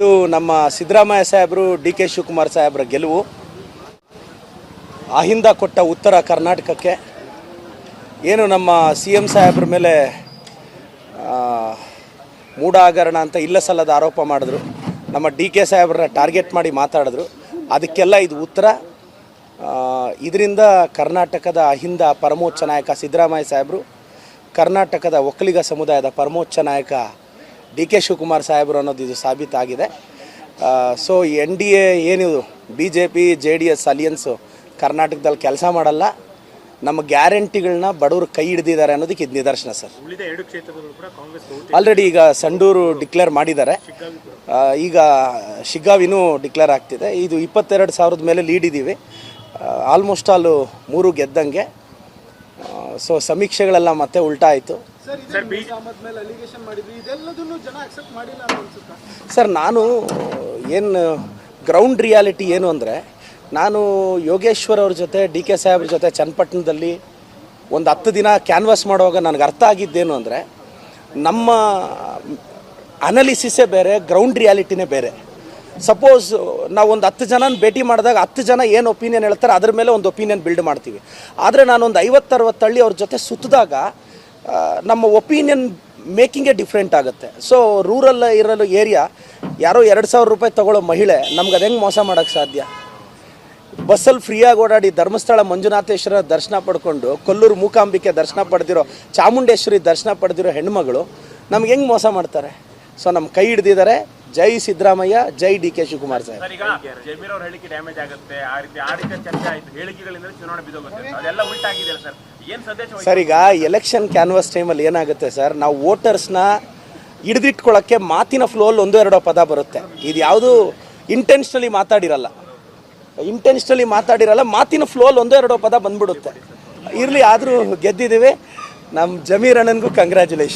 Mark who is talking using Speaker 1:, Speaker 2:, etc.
Speaker 1: ಇದು ನಮ್ಮ ಸಿದ್ದರಾಮಯ್ಯ ಸಾಹೇಬರು, ಡಿ ಕೆ ಶಿವಕುಮಾರ್ ಸಾಹೇಬರ ಗೆಲುವು. ಅಹಿಂದ ಕೊಟ್ಟ ಉತ್ತರ ಕರ್ನಾಟಕಕ್ಕೆ. ಏನು ನಮ್ಮ ಸಿ ಎಂ ಸಾಹೇಬ್ರ ಮೇಲೆ ಮೂಢ ಅಂತ ಇಲ್ಲ ಸಲ್ಲದ ಆರೋಪ ಮಾಡಿದ್ರು. ನಮ್ಮ ಡಿ ಕೆ ಸಾಹೇಬ್ರನ್ನ ಟಾರ್ಗೆಟ್ ಮಾಡಿ ಮಾತಾಡಿದ್ರು. ಅದಕ್ಕೆಲ್ಲ ಇದು ಉತ್ತರ. ಇದರಿಂದ ಕರ್ನಾಟಕದ ಅಹಿಂದ ಪರಮೋಚ್ಚ ನಾಯಕ ಸಿದ್ದರಾಮಯ್ಯ ಸಾಹೇಬರು, ಕರ್ನಾಟಕದ ಒಕ್ಕಲಿಗ ಸಮುದಾಯದ ಪರಮೋಚ್ಚ ನಾಯಕ ಡಿ ಕೆ ಶಿವಕುಮಾರ್ ಸಾಹೇಬರು ಅನ್ನೋದು ಇದು ಸಾಬೀತಾಗಿದೆ. ಸೊ ಎನ್ ಡಿ ಎ ಏನಿದು? B J P J D S alliance ಕರ್ನಾಟಕದಲ್ಲಿ ಕೆಲಸ ಮಾಡಲ್ಲ. ನಮ್ಮ ಗ್ಯಾರಂಟಿಗಳನ್ನ ಬಡವರು ಕೈ ಹಿಡಿದಿದ್ದಾರೆ ಅನ್ನೋದಕ್ಕೆ ಇದು ನಿದರ್ಶನ ಸರ್. ಆಲ್ರೆಡಿ ಈಗ ಸಂಡೂರು ಡಿಕ್ಲೇರ್ ಮಾಡಿದ್ದಾರೆ. ಈಗ ಶಿಗ್ಗಾವಿನೂ ಡಿಕ್ಲೇರ್ ಆಗ್ತಿದೆ. ಇದು ಇಪ್ಪತ್ತೆರಡು ಸಾವಿರದ ಮೇಲೆ ಲೀಡ್ ಇದ್ದೀವಿ ಆಲ್ಮೋಸ್ಟ್ ಆಲ್ ಮೂರು ಗೆದ್ದಂಗೆ. ಸೊ ಸಮೀಕ್ಷೆಗಳೆಲ್ಲ ಮತ್ತೆ ಉಲ್ಟಾ ಆಯಿತು.
Speaker 2: ಸರ್ ಬಿ
Speaker 3: ಮೇಲೆ ಅಲಿಗೇಷನ್ ಮಾಡಿದ್ವಿ ಇದೆಲ್ಲದನ್ನು ಜನ ಅಕ್ಸೆಪ್ಟ್ ಮಾಡಿಲ್ಲ ಅಂತ
Speaker 1: ಸರ್ ನಾನು ಏನು ಗ್ರೌಂಡ್ ರಿಯಾಲಿಟಿ ಏನು ಅಂದರೆ ನಾನು ಯೋಗೇಶ್ವರ್ ಅವ್ರ ಜೊತೆ ಡಿ ಕೆ ಸಾಹೇಬ್ರ ಜೊತೆ ಚನ್ನಪಟ್ಟಣದಲ್ಲಿ ಒಂದು ಹತ್ತು ದಿನ ಕ್ಯಾನ್ವಾಸ್ ಮಾಡುವಾಗ ನನಗೆ ಅರ್ಥ ಆಗಿದ್ದೇನು ಅಂದರೆ ನಮ್ಮ ಅನಾಲಿಸಿಸೇ ಬೇರೆ ಗ್ರೌಂಡ್ ರಿಯಾಲಿಟಿನೇ ಬೇರೆ. ಸಪೋಸ್ ನಾವು ಒಂದು ಹತ್ತು ಜನನ ಭೇಟಿ ಮಾಡಿದಾಗ ಹತ್ತು ಜನ ಏನು ಒಪಿನಿಯನ್ ಹೇಳ್ತಾರೆ ಅದ್ರ ಮೇಲೆ ಒಂದು ಒಪಿನಿಯನ್ ಬಿಲ್ಡ್ ಮಾಡ್ತೀವಿ. ಆದರೆ ನಾನೊಂದು ಐವತ್ತರವತ್ತು ಹಳ್ಳಿ ಅವ್ರ ಜೊತೆ ಸುತ್ತಿದಾಗ ನಮ್ಮ ಒಪಿನಿಯನ್ ಮೇಕಿಂಗೇ ಡಿಫ್ರೆಂಟ್ ಆಗುತ್ತೆ. ಸೊ ರೂರಲ್ ಇರಲು ಏರಿಯಾ, ಯಾರೋ ಎರಡು ಸಾವಿರ ರೂಪಾಯಿ ತಗೊಳ್ಳೋ ಮಹಿಳೆ, ನಮ್ಗೆ ಅದು ಮೋಸ ಮಾಡೋಕ್ಕೆ ಸಾಧ್ಯ? ಬಸ್ಸಲ್ಲಿ ಫ್ರೀಯಾಗಿ ಓಡಾಡಿ ಧರ್ಮಸ್ಥಳ ಮಂಜುನಾಥೇಶ್ವರ ದರ್ಶನ ಪಡ್ಕೊಂಡು, ಕೊಲ್ಲೂರು ಮೂಕಾಂಬಿಕೆ ದರ್ಶನ ಪಡೆದಿರೋ, ಚಾಮುಂಡೇಶ್ವರಿ ದರ್ಶನ ಪಡೆದಿರೋ ಹೆಣ್ಮಗಳು ನಮ್ಗೆ ಹೆಂಗೆ ಮೋಸ ಮಾಡ್ತಾರೆ? ಸೊ ನಮ್ಮ ಕೈ ಹಿಡ್ದಿದ್ದಾರೆ ಜೈ ಸಿದ್ದರಾಮಯ್ಯ ಜೈ ಡಿ ಕೆ ಶಿವಕುಮಾರ್ ಸಾಹೇಬ್.
Speaker 2: ಸರ್ ಈಗ ಜಮೀರ್ ಅವ್ರ ಹೇಳಿಕೆ ಡ್ಯಾಮೇಜ್ ಆಗುತ್ತೆ ಆ ರೀತಿ ಆ ರೀತಿ ಚರ್ಚೆ ಆಯ್ತು ಹೇಳಿಕೆಗಳಿಂದ ಚುನಾವಣೆ ಬಿದ್ದೋಗುತ್ತೆ. ಅದೆಲ್ಲ ಉಲ್ಟಾಗಿದೆ ಸರ್. ಏನ್ ಸಂದೇಶ
Speaker 1: ಸರ್ ಈಗ ಎಲೆಕ್ಷನ್ ಕ್ಯಾನ್ವಾಸ್ ಟೈಮಲ್ಲಿ ಏನಾಗುತ್ತೆ ಸರ್ ನಾವು ವೋಟರ್ಸ್ನ ಹಿಡಿದಿಟ್ಕೊಳ್ಳೋಕ್ಕೆ ಮಾತಿನ ಫ್ಲೋಲ್ಲಿ ಒಂದು ಎರಡೋ ಪದ ಬರುತ್ತೆ. ಇದು ಯಾವುದು ಇಂಟೆನ್ಷನಲಿ ಮಾತಾಡಿರಲ್ಲ. ಇಂಟೆನ್ಷನಲಿ ಮಾತಾಡಿರಲ್ಲ ಮಾತಿನ ಫ್ಲೋಲ್ಲಿ ಒಂದೋ ಎರಡೋ ಪದ ಬಂದ್ಬಿಡುತ್ತೆ. ಇರಲಿ ಆದರೂ ಗೆದ್ದಿದ್ದೀವಿ. ನಮ್ಮ ಜಮೀರ್ ಅಣ್ಣನಿಗೂ ಕಂಗ್ರ್ಯಾಚುಲೇಷನ್